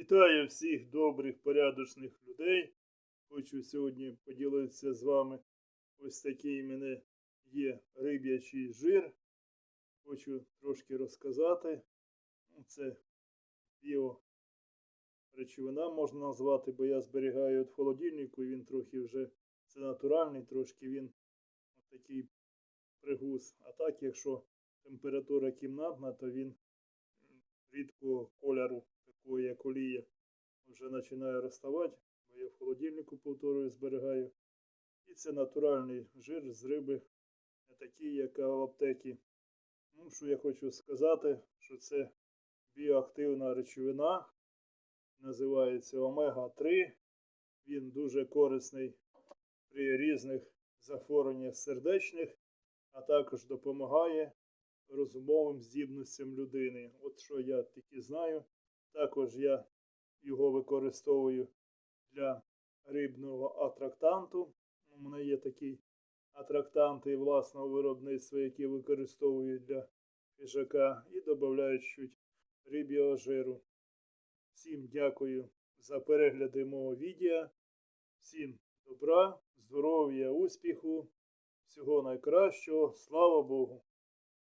Вітаю всіх добрих, порядочних людей. Хочу сьогодні поділитися з вами. Ось такий в мене є риб'ячий жир. Хочу трошки розказати. Це біо речовина можна назвати, бо я зберігаю в холодильнику, він трохи вже це натуральний, трошки він такий пригуз. А так, якщо температура кімнатна, то він рідкого кольору, такого як олія, вже починає розставати, бо я в холодильнику повторюю зберігаю. І це натуральний жир з риби, не такий, як в аптекі. Ну, що я хочу сказати, що це біоактивна речовина, називається омега-3. Він дуже корисний при різних захворюваннях сердечних, а також допомагає розумовим здібностям людини. От що я тільки знаю. Також я його використовую для рибного атрактанту. У мене є такі атрактанти власного виробництва, які використовую для хижака і додають чуть риб'ього жиру. Всім дякую за перегляди мого відео. Всім добра, здоров'я, успіху, всього найкращого. Слава Богу!